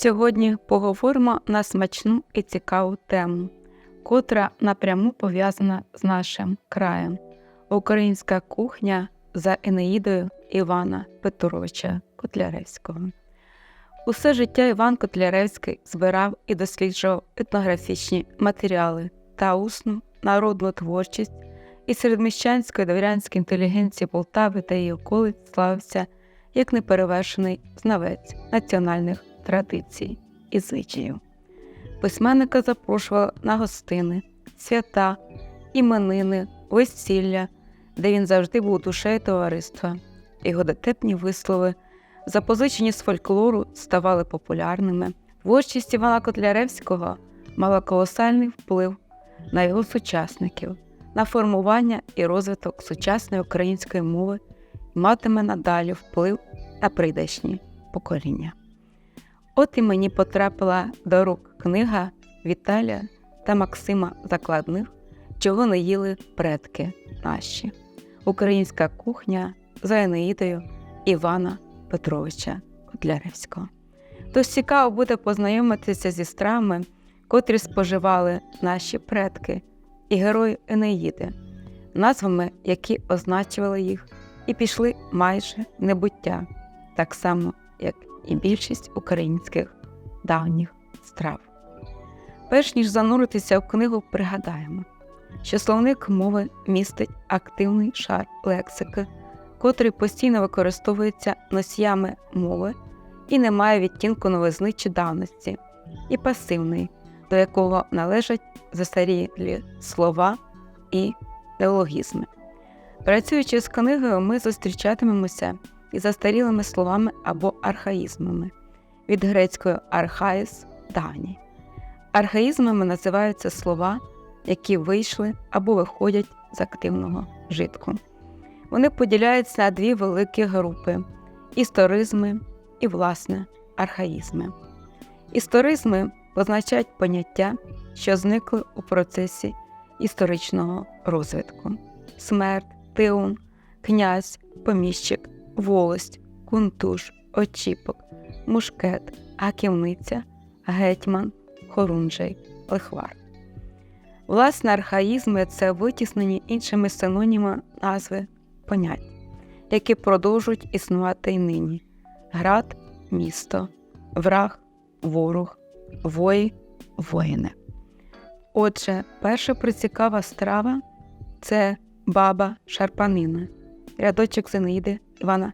Сьогодні поговоримо на смачну і цікаву тему, котра напряму пов'язана з нашим краєм. Українська кухня за Енеїдою Івана Петровича Котляревського. Усе життя Іван Котляревський збирав і досліджував етнографічні матеріали та усну народну творчість, і серед міщанської дворянської інтелігенції Полтави та її околиць славився як неперевершений знавець національних традицій і звичаїв. Письменника запрошували на гостини, свята, іменини, весілля, де він завжди був душею товариства. Його дотепні вислови, запозичені з фольклору, ставали популярними. Творчість Івана Котляревського мала колосальний вплив на його сучасників, на формування і розвиток сучасної української мови і матиме надалі вплив на прийдешні покоління. От і мені потрапила до рук книга Віталія та Максима Закладних, чого не їли предки наші. Українська кухня за Енеїдою Івана Петровича Котляревського. Тож цікаво буде познайомитися зі стравами, котрі споживали наші предки і герої Енеїди, назвами, які означували їх, і пішли майже небуття, так само, і більшість українських давніх страв. Перш ніж зануритися в книгу, пригадаємо, що словник мови містить активний шар лексики, котрий постійно використовується носіями мови і не має відтінку новизни чи давності, і пасивний, до якого належать застарілі слова і неологізми. Працюючи з книгою, ми зустрічатимемося із застарілими словами або архаїзмами від грецької архаїс давній. Архаїзмами називаються слова, які вийшли або виходять з активного житку. Вони поділяються на дві великі групи історизми і, власне, архаїзми. Історизми позначають поняття, що зникли у процесі історичного розвитку: смерть, тиун, князь, поміщик, волость, кунтуш, очіпок, мушкет, гаківниця, гетьман, хорунжий, лихвар. Власне, архаїзми це витіснені іншими синонімами назви понять, які продовжують існувати й нині: град, місто, враг, ворог, вої, воїни. Отже, перша прицікава страва це баба шарпанина, рядочок Зенаїди Івана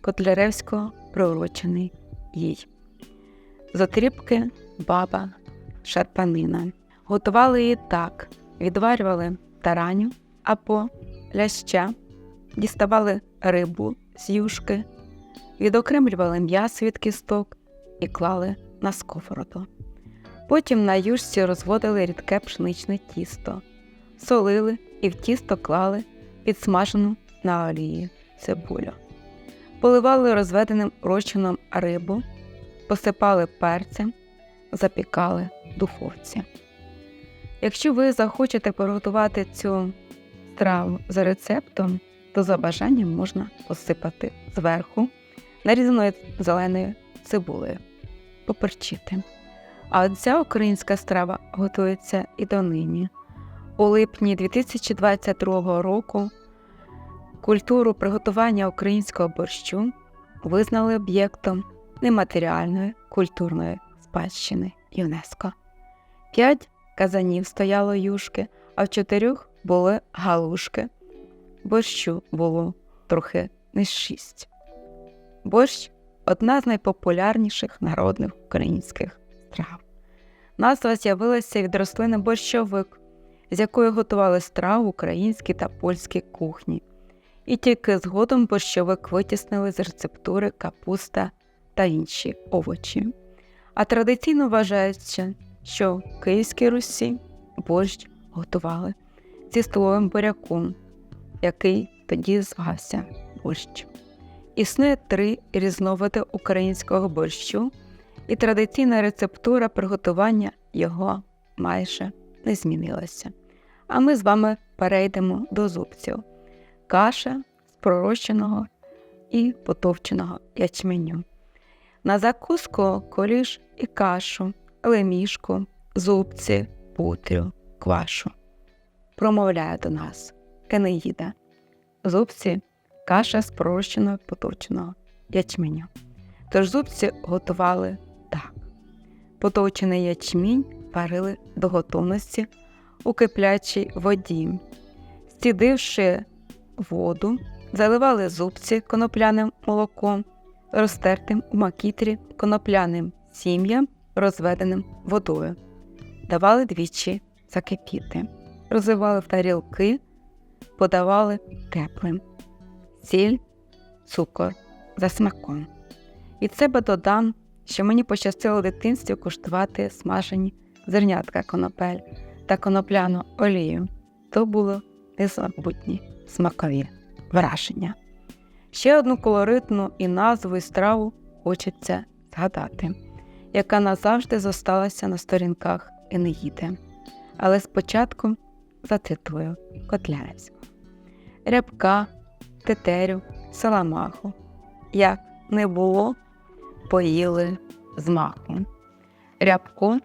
Котляревського, приурочений їй. Затріпки баба шарпанина. Готували її так: відварювали тараню або ляща, діставали рибу з юшки, відокремлювали м'ясо від кісток і клали на сковороду. Потім на юшці розводили рідке пшеничне тісто, солили і в тісто клали підсмажену на олії цибулю. Поливали розведеним розчином рибу, посипали перцем, запікали в духовці. Якщо ви захочете приготувати цю страву за рецептом, то за бажанням можна посипати зверху нарізаною зеленою цибулею, поперчити. А от ця українська страва готується і донині. У липні 2022 року культуру приготування українського борщу визнали об'єктом нематеріальної культурної спадщини ЮНЕСКО. П'ять казанів стояло юшки, а в чотирьох були галушки. Борщу було трохи не шість. Борщ одна з найпопулярніших народних українських страв. Назва з'явилася від рослини борщовик, з якої готували страву українські та польські кухні, і тільки згодом борщовик витіснили з рецептури капуста та інші овочі. А традиційно вважається, що в Київській Русі борщ готували зі столовим буряком, який тоді звався борщ. Існує три різновиди українського борщу, і традиційна рецептура приготування його майже не змінилася. А ми з вами перейдемо до зубців каша з пророщеного і потовченого ячменю. На закуску коліш і кашу, лемішку, зубці, путрю, квашу. Промовляє до нас Енеїда. Зубці каша з пророщеного поточеного ячменю. Тож зубці готували так. Потовчений ячмінь варили до готовності у киплячій воді. Стідивши воду, заливали зубці конопляним молоком, розтертим у макітрі конопляним сім'ям, розведеним водою. Давали двічі закипіти, розливали в тарілки, подавали теплим, сіль, цукор за смаком. Від себе додам, що мені пощастило в дитинстві куштувати смажені зернятка конопель та конопляну олію. То було незабутні смакові враження. Ще одну колоритну і назву і страву хочеться згадати, яка назавжди зосталася на сторінках Енеїди. Але спочатку зацитую Котляревську. Рябка, тетерю, саламаху. Як не було, поїли з маху. Рябко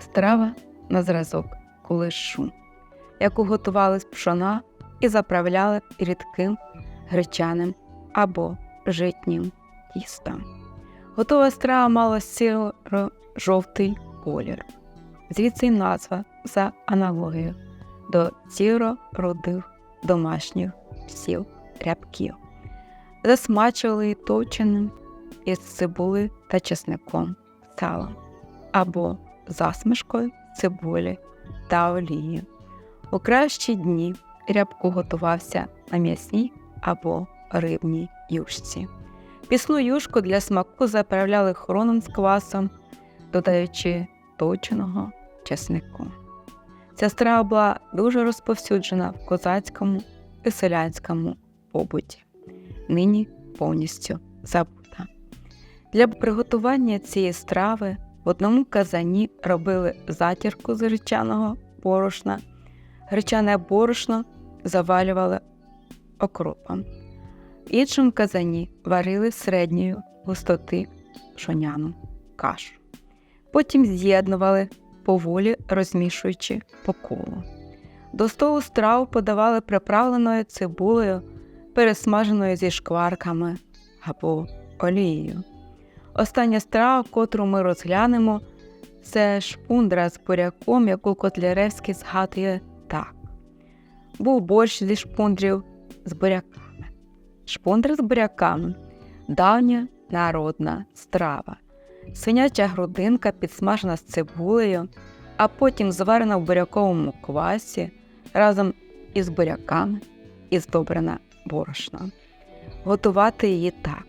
страва на зразок кулешу, яку готували з пшона і заправляли рідким гречаним або житнім тістом. Готова страва мала сіро-жовтий колір, звідси й назва за аналогією до сіро-рудих домашніх псів рябків. Засмачували її товченим із цибули та чесником салом або засмішкою цибулі та олії. У кращі дні рябку готувався на м'ясній або рибній юшці. Пісну юшку для смаку заправляли хроном з квасом, додаючи точеного чеснику. Ця страва була дуже розповсюджена в козацькому і селянському побуті, нині повністю забута. Для приготування цієї страви в одному казані робили затірку з гречаного борошна, гречане борошно завалювали окропом. В іншому казані варили середньої густоти шоняну кашу. Потім з'єднували, поволі розмішуючи по колу. До столу страву подавали приправленою цибулею, пересмаженою зі шкварками або олією. Остання страва, котру ми розглянемо, це шпундра з буряком, яку Котляревський згадує так. Був борщ зі шпундрів з буряками. Шпундра з буряками давня народна страва. Свиняча грудинка підсмажена з цибулею, а потім зварена в буряковому квасі разом із буряками і здобрена борошном. Готувати її так: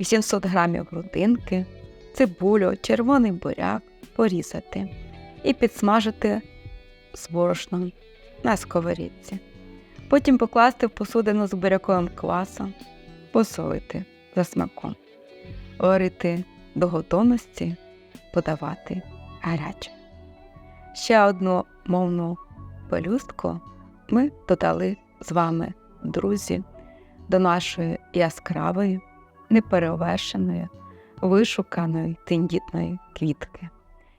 800 грамів грудинки, цибулю, червоний буряк порізати і підсмажити з борошном на сковорідці. Потім покласти в посудину з буряковим квасом, посолити за смаком, варити до готовності, подавати гаряче. Ще одну мовну пелюстку ми додали з вами, друзі, до нашої яскравої, неперевершеної, вишуканої тендітної квітки,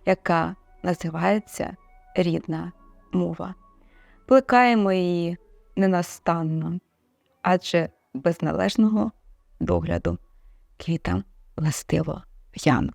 яка називається рідна мова. Плекаємо її ненастанно, адже без належного догляду квітам властиво в'яну.